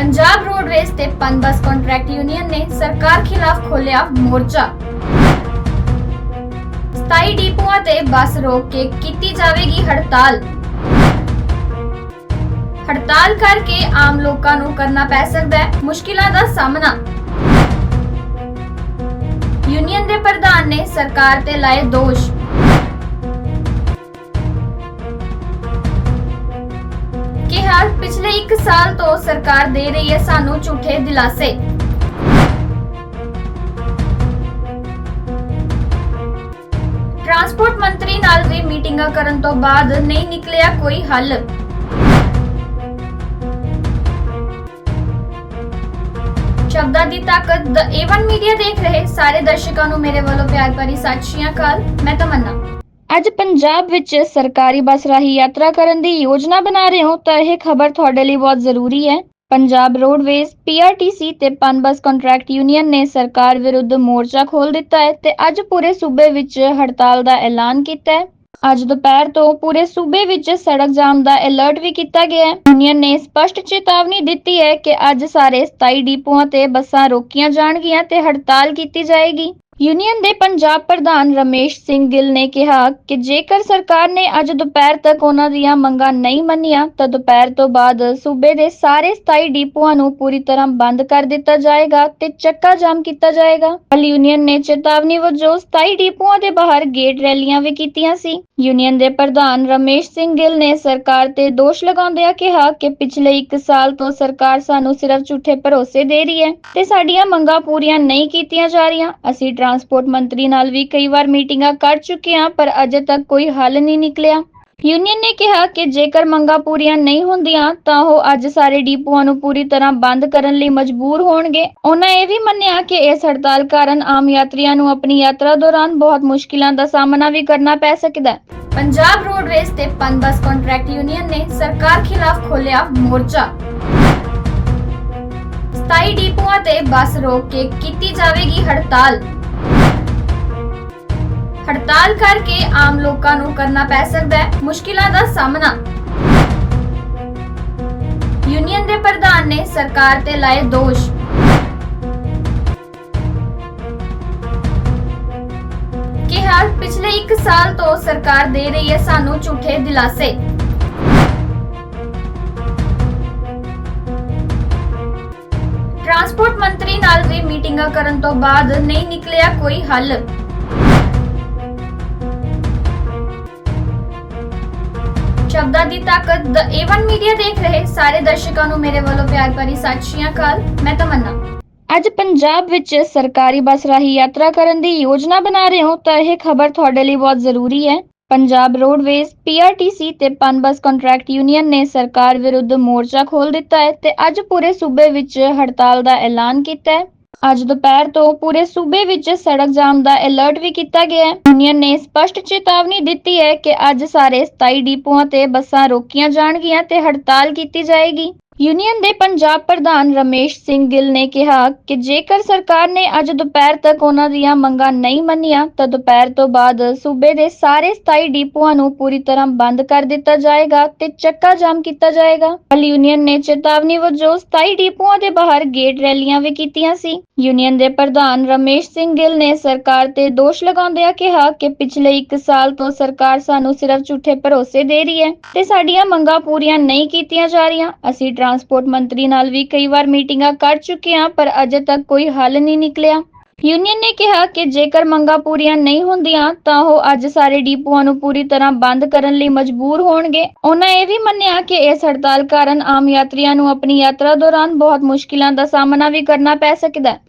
Punjab roadways ਤੇ ਪਨ ਬੱਸ contract union ਨੇ ਸਰਕਾਰ ਖਿਲਾਫ ਖੋਲ੍ਹਿਆ ਮੋਰਚਾ। 27 ਡਿਪੂਆਂ ਤੇ ਬੱਸ ਰੋਕ ਕੇ ਕੀਤੀ ਜਾਵੇਗੀ ਹੜਤਾਲ। ਹੜਤਾਲ ਕਰਕੇ ਆਮ ਲੋਕਾਂ ਨੂੰ ਕਰਨਾ ਪੈ ਸਕਦਾ ਹੈ, ਮੁਸ਼ਕਿਲਾਂ ਦਾ ਸਾਹਮਣਾ। ਯੂਨੀਅਨ ਦੇ ਪ੍ਰਧਾਨ ਨੇ ਸਰਕਾਰ ਤੇ ਲਾਏ ਦੋਸ਼। ਪਿਛਲੇ 1 ਸਾਲ ਤੋਂ ਸਰਕਾਰ ਦੇ ਰਹੀ ਹੈ ਸਾਨੂੰ ਝੂਠੇ ਦਿਲਾਸੇ। ਟਰਾਂਸਪੋਰਟ ਮੰਤਰੀ ਨਾਲ ਵੀ ਮੀਟਿੰਗਾਂ ਕਰਨ ਤੋਂ ਬਾਅਦ ਨਹੀਂ ਨਿਕਲਿਆ ਕੋਈ ਹੱਲ। ਸ਼ਬਦਾਂ ਦੀ ਤਾਕਤ ਦ ਏਵਨ ਮੀਡੀਆ ਦੇਖ ਰਹੇ ਸਾਰੇ ਦਰਸ਼ਕਾਂ ਨੂੰ ਮੇਰੇ ਵੱਲੋਂ ਪਿਆਰ ਭਰੀ ਸਤਿ ਸ਼੍ਰੀ ਅਕਾਲ। ਮੈਂ ਤਮੰਨਾ। ਅੱਜ ਪੰਜਾਬ ਵਿੱਚ ਸਰਕਾਰੀ ਬੱਸ ਰਾਹੀਂ ਯਾਤਰਾ ਕਰਨ ਦੀ ਯੋਜਨਾ ਬਣਾ ਰਹੇ ਹੋ ਤਾਂ ਇਹ ਖਬਰ ਤੁਹਾਡੇ ਲਈ ਬਹੁਤ ਜ਼ਰੂਰੀ ਹੈ। ਪੰਜਾਬ ਰੋਡਵੇਜ਼ ਪੀਆਰਟੀਸੀ ਤੇ ਪਨ ਕੰਟਰੈਕਟ ਯੂਨੀਅਨ ਨੇ ਸਰਕਾਰ ਵਿਰੁੱਧ ਮੋਰਚਾ ਖੋਲ ਦਿੱਤਾ ਹੈ ਤੇ ਅੱਜ ਪੂਰੇ ਸੂਬੇ ਵਿੱਚ ਹੜਤਾਲ ਦਾ ਐਲਾਨ ਕੀਤਾ ਹੈ। ਅੱਜ ਦੁਪਹਿਰ ਤੋਂ ਪੂਰੇ ਸੂਬੇ ਵਿੱਚ ਸੜਕ ਜਾਮ ਦਾ ਅਲਰਟ ਵੀ ਕੀਤਾ ਗਿਆ ਹੈ। ਯੂਨੀਅਨ ਨੇ ਸਪਸ਼ਟ ਚੇਤਾਵਨੀ ਦਿੱਤੀ ਹੈ ਕਿ ਅੱਜ ਸਾਰੇ 27 ਡਿਪੂਆਂ ਤੇ ਬੱਸਾਂ ਰੋਕੀਆਂ ਜਾਣਗੀਆਂ ਤੇ ਹੜਤਾਲ ਕੀਤੀ ਜਾਏਗੀ। ਯੂਨੀਅਨ ਦੇ ਪੰਜਾਬ ਪ੍ਰਧਾਨ ਰਮੇਸ਼ ਸਿੰਘ ਗਿੱਲ ਨੇ ਕਿਹਾ ਕਿ ਜੇਕਰ ਸਰਕਾਰ ਨੇ ਅੱਜ ਦੁਪਹਿਰ ਤੱਕ ਉਹਨਾਂ ਦੀਆਂ ਮੰਗਾਂ ਨਹੀਂ ਮੰਨੀਆਂ, ਤਾਂ ਦੁਪਹਿਰ ਤੋਂ ਬਾਅਦ ਸੂਬੇ ਦੇ ਸਾਰੇ 27 ਡਿਪੂਆਂ ਨੂੰ ਪੂਰੀ ਤਰ੍ਹਾਂ ਬੰਦ ਕਰ ਦਿੱਤਾ ਜਾਏਗਾ ਤੇ ਚੱਕਾ ਜਾਮ ਕੀਤਾ ਜਾਏਗਾ। ਕੱਲ ਯੂਨੀਅਨ ਨੇ ਚੇਤਾਵਨੀ ਵਜੋਂ 27 ਡਿਪੂਆਂ ਦੇ ਬਾਹਰ ਗੇਟ ਰੈਲੀਆਂ ਵੀ ਕੀਤੀਆਂ ਸੀ। ਯੂਨੀਅਨ ਦੇ ਪ੍ਰਧਾਨ ਰਮੇਸ਼ ਸਿੰਘ ਗਿੱਲ ਨੇ ਸਰਕਾਰ ਤੇ ਦੋਸ਼ ਲਗਾਉਂਦਿਆਂ ਕਿਹਾ ਕਿ ਪਿਛਲੇ 1 ਸਾਲ ਤੋਂ ਸਰਕਾਰ ਸਾਨੂੰ ਸਿਰਫ ਝੂਠੇ ਭਰੋਸੇ ਦੇ ਰਹੀ ਹੈ ਤੇ ਸਾਡੀਆਂ ਮੰਗਾਂ ਪੂਰੀਆਂ ਨਹੀਂ ਕੀਤੀਆਂ ਜਾ ਰਹੀਆਂ। ਅਸੀਂ ਟਰਾਂਸਪੋਰਟ ਮੰਤਰੀ ਨਾਲ ਵੀ ਕਈ ਵਾਰ ਮੀਟਿੰਗਾਂ ਕਰ ਚੁੱਕੇ ਹਾਂ, ਪਰ ਅਜੇ ਤੱਕ ਕੋਈ ਹੱਲ ਨਹੀਂ ਨਿਕਲਿਆ। ਯੂਨੀਅਨ ਨੇ ਕਿਹਾ ਕਿ ਜੇਕਰ ਮੰਗਾਂ ਪੂਰੀਆਂ ਨਹੀਂ ਹੁੰਦੀਆਂ, ਤਾਂ ਉਹ ਅੱਜ ਸਾਰੇ ਡਿਪੂਆਂ ਨੂੰ ਪੂਰੀ ਤਰ੍ਹਾਂ ਬੰਦ ਕਰਨ ਲਈ ਮਜਬੂਰ ਹੋਣਗੇ। ਉਹਨਾਂ ਇਹ ਵੀ ਮੰਨਿਆ ਕਿ ਇਸ ਹੜਤਾਲ ਕਾਰਨ ਆਮ ਯਾਤਰੀਆਂ ਨੂੰ ਆਪਣੀ ਯਾਤਰਾ ਦੌਰਾਨ ਬਹੁਤ ਮੁਸ਼ਕਿਲਾਂ ਦਾ ਸਾਹਮਣਾ ਵੀ ਕਰਨਾ ਪੈ ਸਕਦਾ ਹੈ। ਪੰਜਾਬ ਰੋਡਵੇਜ਼ ਤੇ ਪਨ ਬੱਸ ਕੰਟਰੈਕਟ ਯੂਨੀਅਨ ਨੇ ਸਰਕਾਰ ਖਿਲਾਫ ਖੋਲ੍ਹਿਆ ਮੋਰਚਾ। 27 ਡਿਪੂਆਂ ਤੇ ਬੱਸ ਰੋਕ ਕੇ ਕੀਤੀ ਜਾਵੇਗੀ ਹੜਤਾਲ। ਹੜਤਾਲ ਕਰਕੇ ਆਮ ਲੋਕਾਂ ਨੂੰ ਕਰਨਾ ਪੈ ਸਕਦਾ ਹੈ, ਮੁਸ਼ਕਿਲਾਂ ਦਾ ਸਾਹਮਣਾ। ਯੂਨੀਅਨ ਦੇ ਪ੍ਰਧਾਨ ਨੇ ਸਰਕਾਰ ਤੇ ਲਾਏ ਦੋਸ਼। ਕਿਹਾ, ਪਿਛਲੇ 1 ਸਾਲ ਤੋਂ ਸਰਕਾਰ ਦੇ ਰਹੀ ਹੈ ਸਾਨੂੰ ਝੂਠੇ ਦਿਲਾਸੇ। ਟਰਾਂਸਪੋਰਟ ਮੰਤਰੀ ਨਾਲ ਵੀ ਮੀਟਿੰਗਾਂ ਕਰਨ ਤੋਂ ਬਾਅਦ ਨਹੀਂ ਨਿਕਲਿਆ ਕੋਈ ਹੱਲ। ਸ਼ਬਦਾਂ ਦੀ ਤਾਕਤ ਦ ਏਵਨ ਮੀਡੀਆ ਦੇਖ ਰਹੇ ਸਾਰੇ ਦਰਸ਼ਕਾਂ ਨੂੰ ਮੇਰੇ ਵੱਲੋਂ ਪਿਆਰ ਭਰੀ ਸਤਿ ਸ਼੍ਰੀ ਅਕਾਲ। ਮੈਂ ਤਮੰਨਾ। ਅੱਜ ਪੰਜਾਬ ਵਿੱਚ ਸਰਕਾਰੀ ਬੱਸ ਰਾਹੀਂ ਯਾਤਰਾ ਕਰਨ ਦੀ ਯੋਜਨਾ ਬਣਾ ਰਹੇ ਹੋ ਤਾਂ ਇਹ ਖਬਰ ਤੁਹਾਡੇ ਲਈ ਬਹੁਤ ਜ਼ਰੂਰੀ ਹੈ। ਪੰਜਾਬ ਰੋਡਵੇਜ਼ ਪੀਆਰਟੀਸੀ ਤੇ ਪਨ ਬੱਸ ਕੰਟਰੈਕਟ ਯੂਨੀਅਨ ਨੇ ਸਰਕਾਰ ਵਿਰੁੱਧ ਮੋਰਚਾ ਖੋਲ ਦਿੱਤਾ ਹੈ ਤੇ ਅੱਜ ਪੂਰੇ ਸੂਬੇ ਵਿੱਚ ਹੜਤਾਲ ਦਾ ਐਲਾਨ ਕੀਤਾ ਹੈ। ਅੱਜ ਦੁਪਹਿਰ ਤੋਂ ਪੂਰੇ ਸੂਬੇ ਵਿੱਚ ਸੜਕ ਜਾਮ ਦਾ ਅਲਰਟ ਵੀ ਕੀਤਾ ਗਿਆ ਹੈ। ਯੂਨੀਅਨ ਨੇ ਸਪਸ਼ਟ ਚੇਤਾਵਨੀ ਦਿੱਤੀ ਹੈ ਕਿ ਅੱਜ ਸਾਰੇ 27 ਡਿਪੂਆਂ ਤੇ ਬੱਸਾਂ ਰੋਕੀਆਂ ਜਾਣਗੀਆਂ ਤੇ ਹੜਤਾਲ ਕੀਤੀ ਜਾਏਗੀ। ਯੂਨੀਅਨ ਦੇ ਪੰਜਾਬ ਪ੍ਰਧਾਨ ਰਮੇਸ਼ ਸਿੰਘ ਗਿੱਲ ਨੇ ਕਿਹਾ ਕਿ ਜੇਕਰ ਸਰਕਾਰ ਨੇ ਅੱਜ ਦੁਪਹਿਰ ਤੱਕ ਉਹਨਾਂ ਦੀਆਂ ਮੰਗਾਂ ਨਹੀਂ ਮੰਨੀਆਂ, ਤਾਂ ਦੁਪਹਿਰ ਤੋਂ ਬਾਅਦ ਸੂਬੇ ਦੇ ਸਾਰੇ 27 ਡਿਪੂਆਂ ਨੂੰ ਪੂਰੀ ਤਰ੍ਹਾਂ ਬੰਦ ਕਰ ਦਿੱਤਾ ਜਾਏਗਾ ਤੇ ਚੱਕਾ ਜਾਮ ਕੀਤਾ ਜਾਏਗਾ। ਕੱਲ ਯੂਨੀਅਨ ਨੇ ਚੇਤਾਵਨੀ ਵਜੋਂ 27 ਡਿਪੂਆਂ ਦੇ ਬਾਹਰ ਗੇਟ ਰੈਲੀਆਂ ਵੀ ਕੀਤੀਆਂ ਸੀ। ਯੂਨੀਅਨ ਦੇ ਪ੍ਰਧਾਨ ਰਮੇਸ਼ ਸਿੰਘ ਗਿੱਲ ਨੇ ਸਰਕਾਰ ਤੇ ਦੋਸ਼ ਲਗਾਉਂਦਿਆਂ ਕਿਹਾ ਕਿ ਪਿਛਲੇ 1 ਸਾਲ ਤੋਂ ਸਰਕਾਰ ਸਾਨੂੰ ਸਿਰਫ ਝੂਠੇ ਭਰੋਸੇ ਦੇ ਰਹੀ ਹੈ ਤੇ ਸਾਡੀਆਂ ਮੰਗਾਂ ਪੂਰੀਆਂ ਨਹੀਂ ਕੀਤੀਆਂ ਜਾ ਰਹੀਆਂ। ਅਸੀਂ ਟਰਾਂਸਪੋਰਟ ਮੰਤਰੀ ਨਾਲ ਵੀ ਕਈ ਵਾਰ ਮੀਟਿੰਗਾਂ ਕਰ ਚੁੱਕੇ ਹਾਂ, ਪਰ ਅਜੇ ਤੱਕ ਕੋਈ ਹੱਲ ਨਹੀਂ ਨਿਕਲਿਆ। ਯੂਨੀਅਨ ਨੇ ਕਿਹਾ ਕਿ ਜੇਕਰ ਮੰਗਾਂ ਪੂਰੀਆਂ ਨਹੀਂ ਹੁੰਦੀਆਂ, ਤਾਂ ਉਹ ਅੱਜ ਸਾਰੇ ਡਿਪੂਆਂ ਨੂੰ ਪੂਰੀ ਤਰ੍ਹਾਂ ਬੰਦ ਕਰਨ ਲਈ ਮਜਬੂਰ ਹੋਣਗੇ। ਉਹਨਾਂ ਇਹ ਵੀ ਮੰਨਿਆ ਕਿ ਇਸ ਹੜਤਾਲ ਕਾਰਨ ਆਮ ਯਾਤਰੀਆਂ ਨੂੰ ਆਪਣੀ ਯਾਤਰਾ ਦੌਰਾਨ ਬਹੁਤ ਮੁਸ਼ਕਿਲਾਂ ਦਾ ਸਾਹਮਣਾ ਵੀ ਕਰਨਾ ਪੈ ਸਕਦਾ ਹੈ।